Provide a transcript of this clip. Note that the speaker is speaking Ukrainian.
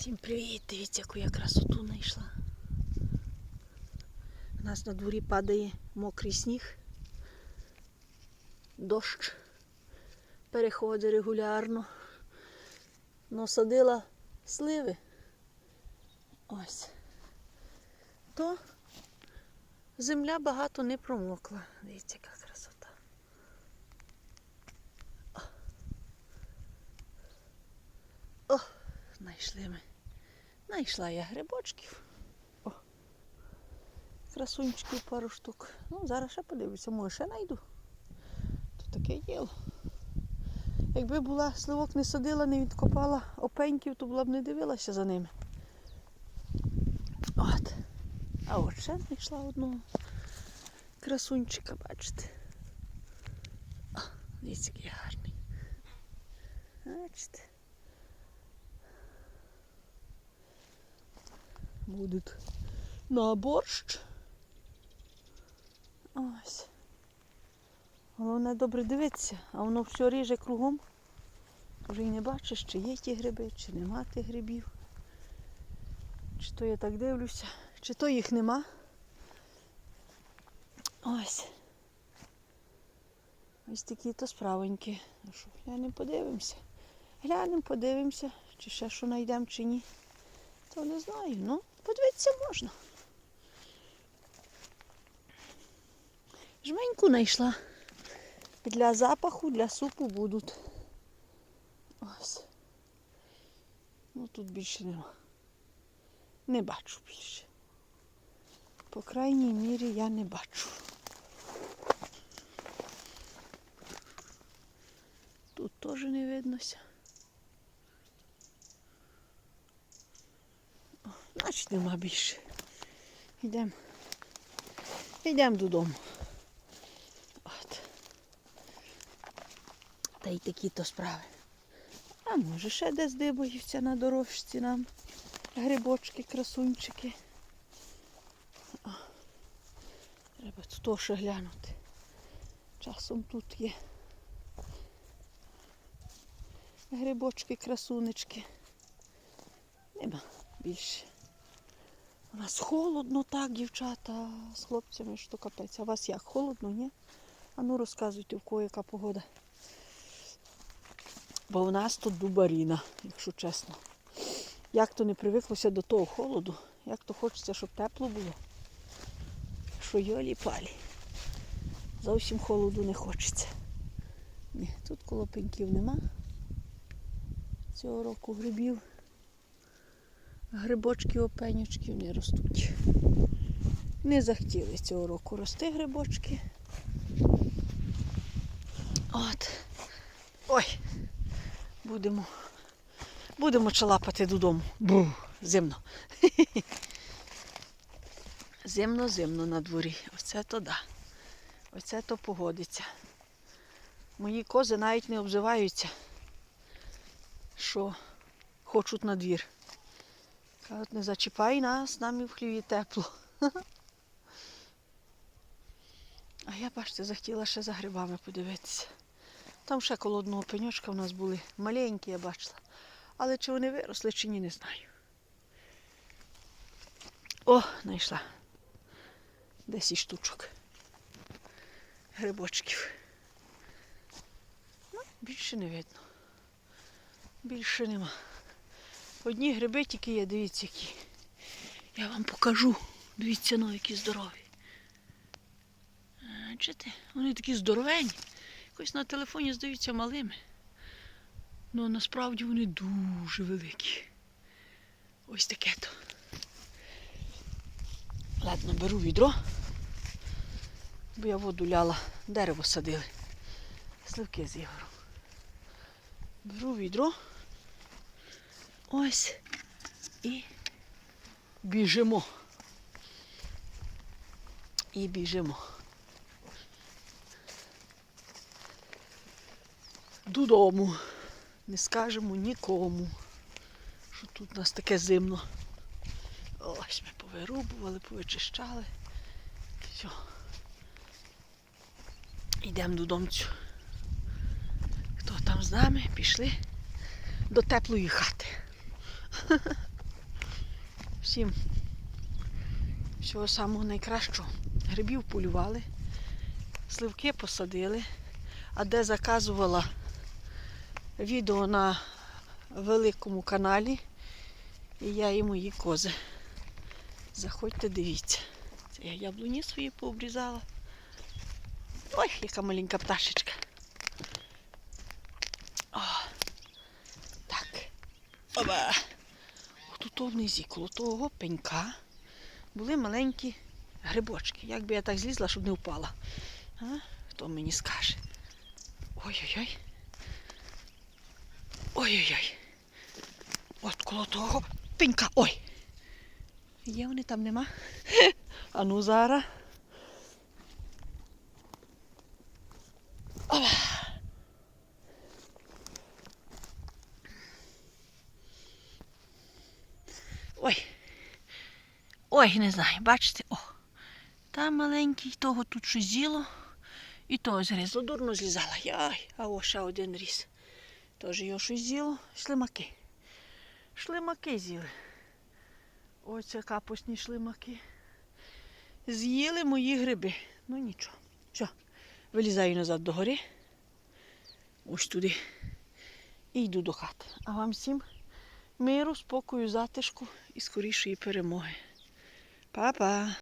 Всім привіт! Дивіться, яку я красоту знайшла. У нас на дворі падає мокрий сніг, дощ переходить регулярно. Насадила сливи. Ось. То земля багато не промокла. Дивіться, яка красота. О, знайшли ми. Знайшла я грибочків. О, красунчиків пару штук. Ну, зараз ще подивлюся, може ще знайду. То таке діло. Якби була сливок не садила, не відкопала опеньків, то була б не дивилася за ними. От. А от ще знайшла одного красунчика, бачите. О, дивіться, який гарний. Бачите. Будуть на борщ. Ось. Головне добре дивитися, а воно все ріже кругом. Вже й не бачиш, чи є ті гриби, чи нема тих грибів. Чи то я так дивлюся, чи то їх нема. Ось. Ось такі то справоньки. Ну що, глянемо, подивимося. Глянемо, подивимося, чи ще що знайдемо, чи ні. То не знаю. Ну, подивитися можна. Жменьку знайшла. Для запаху, для супу будуть. Ось. Ну тут більше нема. Не бачу більше. По крайній мірі я не бачу. Тут теж не виднося. Значить нема більше. Йдемо. Йдемо додому. От. Та й такі то справи. А може ще десь дибаївся на дорожці нам. Грибочки, красунчики. О, Треба тут ще глянути. Часом тут є. Грибочки, красунечки. Нема більше. У нас холодно так, дівчата, з хлопцями, що капець. А у вас як? Холодно, ні? А ну розказуйте, в кого яка погода. Бо у нас тут дубаріна, якщо чесно. Як то не привиклося до того холоду, як то хочеться, щоб тепло було. Що йолі палі. Зовсім холоду не хочеться. Ні, тут колопеньків нема. Цього року грибів. Грибочки опенючків не ростуть. Не захотіли цього року рости грибочки. От. Ой, будемо. Будемо чалапати додому. Бу, зимно. Зимно, зимно на дворі. Оце то да. Оце то погодиться. Мої кози навіть не обзиваються, що хочуть на двір. Кажуть, не зачіпай нас, нам і в хліві тепло. А я, бачите, захотіла ще за грибами подивитися. Там ще коло одного пеньочка в нас були маленькі, я бачила. Але чи вони виросли, чи ні, не знаю. О, знайшла. Десять штучок. Грибочків. Ну, більше не видно. Більше нема. Одні гриби тільки є, дивіться які. Я вам покажу. Дивіться, ну, які здорові. Бачите? Вони такі здоровені. Якось на телефоні здаються малими. Ну насправді вони дуже великі. Ось таке то. Ладно, беру відро, бо я воду ляла, дерево садили. Сливки з Ігорем. Беру відро. Ось. І біжимо. І біжимо. Додому. Не скажемо нікому, що тут у нас таке зимно. Ось ми повирубували, повичищали. Все. Йдемо додому. Хто там з нами? Пішли до теплої хати. всім всього самого найкращого. Грибів полювали, сливки посадили, а де заказувала відео на великому каналі, і я і мої кози. Заходьте, дивіться. Це я яблуні свої пообрізала. Ой, яка маленька пташечка. О, так. Оба. Тут внизі, коло того пенька були маленькі грибочки. Як би я так злізла, щоб не впала. А? Хто мені скаже? Ой-ой-ой. Ой-ой-ой. От коло того пенька. Ой. Є вони там нема? А ну зараз. Опа. Ой. Ой, не знаю, бачите, о. Там маленький, того тут щось з'їло. І того згризло, дурно злізала. Яй, а о, ще один ріс. Теж його щось з'їло. Шлимаки. Шлимаки з'їли. Ось це капусні шлимаки. З'їли мої гриби. Ну нічого. Все, вилізаю назад до гори. Ось туди. І йду до хати. А вам всім миру, спокою, затишку і скорішої перемоги. Па-па!